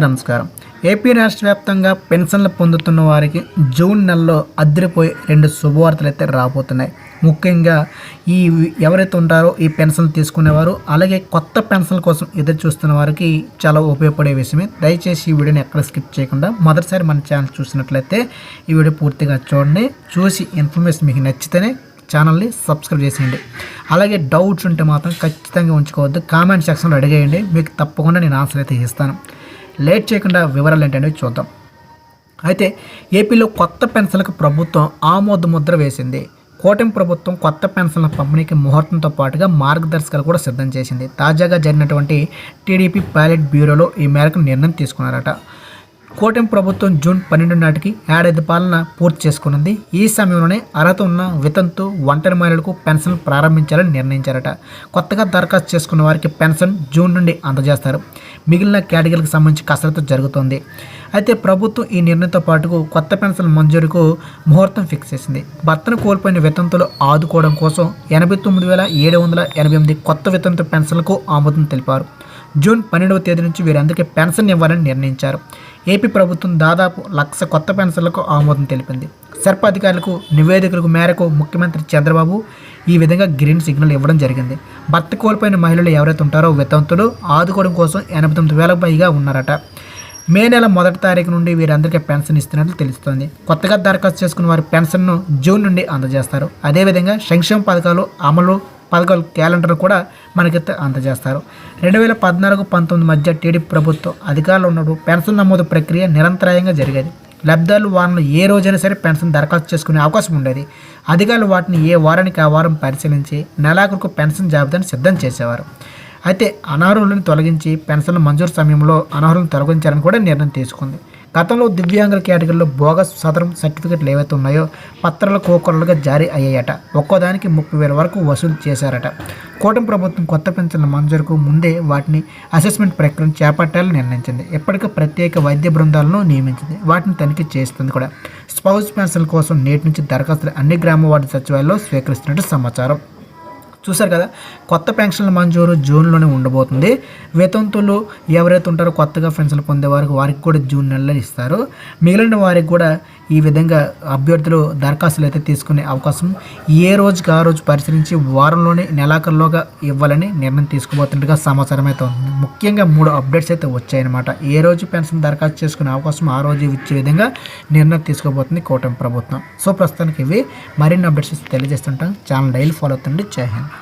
నమస్కారం. ఏపీ రాష్ట్ర వ్యాప్తంగా పెన్షన్లు పొందుతున్న వారికి జూన్ నెలలో అద్దరిపోయి రెండు శుభవార్తలు అయితే రాబోతున్నాయి. ముఖ్యంగా ఈ ఎవరైతే ఉంటారో ఈ పెన్షన్లు తీసుకునేవారు అలాగే కొత్త పెన్షన్ల కోసం ఎదురు చూస్తున్న వారికి చాలా ఉపయోగపడే విషయమే. దయచేసి ఈ వీడియోని ఎక్కడ స్కిప్ చేయకుండా మొదటిసారి మన ఛానల్ చూసినట్లయితే ఈ వీడియో పూర్తిగా చూడండి. చూసి ఇన్ఫర్మేషన్ మీకు నచ్చితేనే ఛానల్ని సబ్స్క్రైబ్ చేసేయండి. అలాగే డౌట్స్ ఉంటే మాత్రం ఖచ్చితంగా ఉంచుకోవద్దు. కామెంట్ సెక్షన్లో అడిగేయండి. మీకు తప్పకుండా నేను ఆన్సర్ అయితే ఇస్తాను. లేట్ చేయకుండా వివరాలు ఏంటనేవి చూద్దాం. అయితే ఏపీలో కొత్త పెన్షన్లకు ప్రభుత్వం ఆమోద ముద్ర వేసింది. కూటమి ప్రభుత్వం కొత్త పెన్షన్ల పంపిణీకి ముహూర్తంతో పాటుగా మార్గదర్శకాలు కూడా సిద్ధం చేసింది. తాజాగా జరిగినటువంటి టీడీపీ పైలట్ బ్యూరోలో ఈ మేరకు నిర్ణయం తీసుకున్నారట. కూటమి ప్రభుత్వం జూన్ పన్నెండు నాటికి ఏడాది పాలన పూర్తి చేసుకున్నది ఈ సమయంలోనే అర్హత ఉన్న వితంతు ఒంటరి మహిళలకు పెన్షన్ ప్రారంభించాలని నిర్ణయించారట. కొత్తగా దరఖాస్తు చేసుకున్న వారికి పెన్షన్ జూన్ నుండి అందజేస్తారు. మిగిలిన కేటగిరీలకు సంబంధించి కసరత్తు జరుగుతోంది. అయితే ప్రభుత్వం ఈ నిర్ణయంతో పాటుకు కొత్త పెన్షన్ మంజూరుకు ముహూర్తం ఫిక్స్ చేసింది. భర్తను కోల్పోయిన వితంతులు ఆదుకోవడం కోసం ఎనభై తొమ్మిది వేల ఏడు వందల ఎనభై ఎనిమిది కొత్త వితంతు పెన్షన్లకు ఆమోదం తెలిపారు. జూన్ పన్నెండవ తేదీ నుంచి వీరందరికీ పెన్షన్ ఇవ్వాలని నిర్ణయించారు. ఏపీ ప్రభుత్వం దాదాపు లక్ష కొత్త పెన్షన్లకు ఆమోదం తెలిపింది. సర్ప అధికారులకు నివేదికలకు మేరకు ముఖ్యమంత్రి చంద్రబాబు ఈ విధంగా గ్రీన్ సిగ్నల్ ఇవ్వడం జరిగింది. భర్త కోల్పోయిన మహిళలు ఎవరైతే ఉంటారో వితంతులు ఆదుకోవడం కోసం ఎనభై తొమ్మిది వేలకు పైగా ఉన్నారట. మే నెల మొదటి తారీఖు నుండి వీరందరికీ పెన్షన్ ఇస్తున్నట్లు తెలుస్తోంది. కొత్తగా దరఖాస్తు చేసుకున్న వారి పెన్షన్ను జూన్ నుండి అందజేస్తారు. అదేవిధంగా సంక్షేమ పథకాలు అమలు పథకాలు క్యాలెండర్ కూడా మనకి అందజేస్తారు. రెండు వేల పద్నాలుగు పంతొమ్మిది మధ్య టీడీపీ ప్రభుత్వం అధికారంలో ఉన్నప్పుడు పెన్షన్ నమోదు ప్రక్రియ నిరంతరాయంగా జరిగేది. లబ్ధాలు వారంలో ఏ రోజైనా సరే పెన్షన్ దరఖాస్తు చేసుకునే అవకాశం ఉండేది. అధికారులు వాటిని ఏ వారానికి ఆ వారం పరిశీలించి నెలాఖరుకు పెన్షన్ జాబితాను సిద్ధం చేసేవారు. అయితే అనర్హులను తొలగించి పెన్షన్ల మంజూరు సమయంలో అనర్హులను తొలగించాలని కూడా నిర్ణయం తీసుకుంది. గతంలో దివ్యాంగుల కేటగిరీలో బోగస్ సదరం సర్టిఫికెట్లు ఏవైతే ఉన్నాయో పత్రాల కోకొరలుగా జారీ అయ్యాయట. ఒక్కోదానికి ముప్పై వేల వరకు వసూలు చేశారట. కూటమి ప్రభుత్వం కొత్త పెన్షన్ల మంజూరుకు ముందే వాటిని అసెస్మెంట్ ప్రక్రియను చేపట్టాలని నిర్ణయించింది. ఇప్పటికే ప్రత్యేక వైద్య బృందాలను నియమించింది. వాటిని తనిఖీ చేస్తుంది కూడా. స్పౌస్ పెన్షన్ల కోసం నేటి నుంచి దరఖాస్తులు అన్ని గ్రామ వార్డు సచివాలయంలో స్వీకరిస్తున్నట్టు సమాచారం. చూశారు కదా కొత్త పెన్షన్ల మంజూరు జూన్లోనే ఉండబోతుంది. వేతంతులు ఎవరైతే ఉంటారో కొత్తగా పెన్షన్లు పొందేవారికి వారికి కూడా జూన్ నెలలో ఇస్తారు. మిగిలిన వారికి కూడా ఈ విధంగా అభ్యర్థులు దరఖాస్తులు అయితే తీసుకునే అవకాశం ఏ రోజుకి ఆ రోజు పరిశీలించి వారంలోనే నెలాఖరులోగా ఇవ్వాలని నిర్ణయం తీసుకోబోతున్నట్టుగా సమాచారం అయితే ఉంది. ముఖ్యంగా మూడు అప్డేట్స్ అయితే వచ్చాయన్నమాట. ఏ రోజు పెన్షన్ దరఖాస్తు చేసుకునే అవకాశం ఆ రోజు ఇచ్చే విధంగా నిర్ణయం తీసుకోబోతుంది కూటమి ప్రభుత్వం. సో ప్రస్తుతానికి ఇవి మరిన్ని అప్డేట్స్ తెలియజేస్తుంటాం. ఛానల్ డైలీ ఫాలో అవుతుంది జై హింద్.